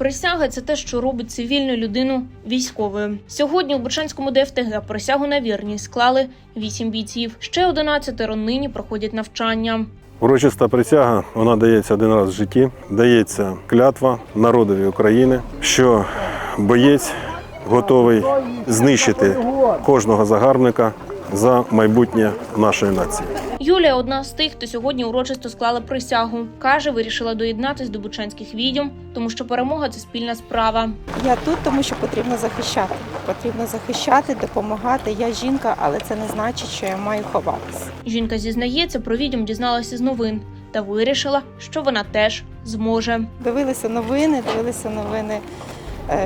Присяга це те, що робить цивільну людину військовою. Сьогодні у Бучанському ДФТГ присягу на вірність склали вісім бійців. Ще 11 нині проходять навчання. Урочиста присяга вона дається один раз в житті. Дається клятва народові України, що боєць готовий знищити кожного загарбника за майбутнє нашої нації. Юлія одна з тих, хто сьогодні урочисто склала присягу. каже, вирішила доєднатись до бучанських відьом, тому що перемога це спільна справа. Я тут, тому що потрібно захищати. Потрібно захищати, допомагати. Я жінка, але це не значить, що я маю ховатися. Жінка зізнається, про відьом дізналася з новин та вирішила, що вона теж зможе. Дивилися новини, дивилися новини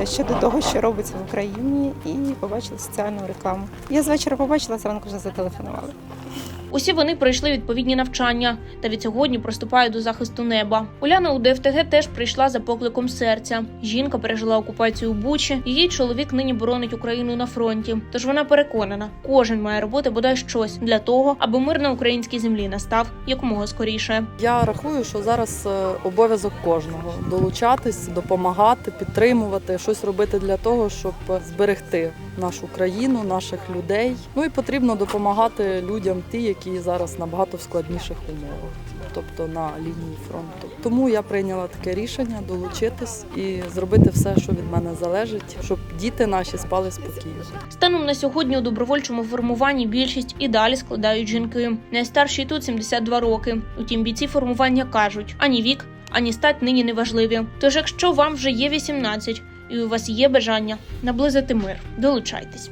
щодо того, що робиться в Україні, і побачили соціальну рекламу. Я з вечора побачила, зранку вже зателефонували. Усі вони пройшли відповідні навчання та від сьогодні приступають до захисту неба. Уляна у ДФТГ теж прийшла за покликом серця. Жінка пережила окупацію у Бучі. Її чоловік нині боронить Україну на фронті. Тож вона переконана, кожен має робити бодай щось для того, аби мир на українській землі настав якомога скоріше. Я рахую, що зараз е, обов'язок кожного долучатись, допомагати, підтримувати, щось робити для того, щоб зберегти нашу країну, наших людей. Ну і потрібно допомагати людям, ті, які зараз набагато в складніших умовах, тобто на лінії фронту. Тому я прийняла таке рішення долучитись і зробити все, що від мене залежить, щоб діти наші спали спокійно. Станом на сьогодні у добровольчому формуванні більшість і далі складають жінки. Найстаршій тут 72 роки. Утім, бійці формування кажуть: ані вік, ані стать нині не важливі. Тож, якщо вам вже є 18 і у вас є бажання наблизити мир, долучайтесь.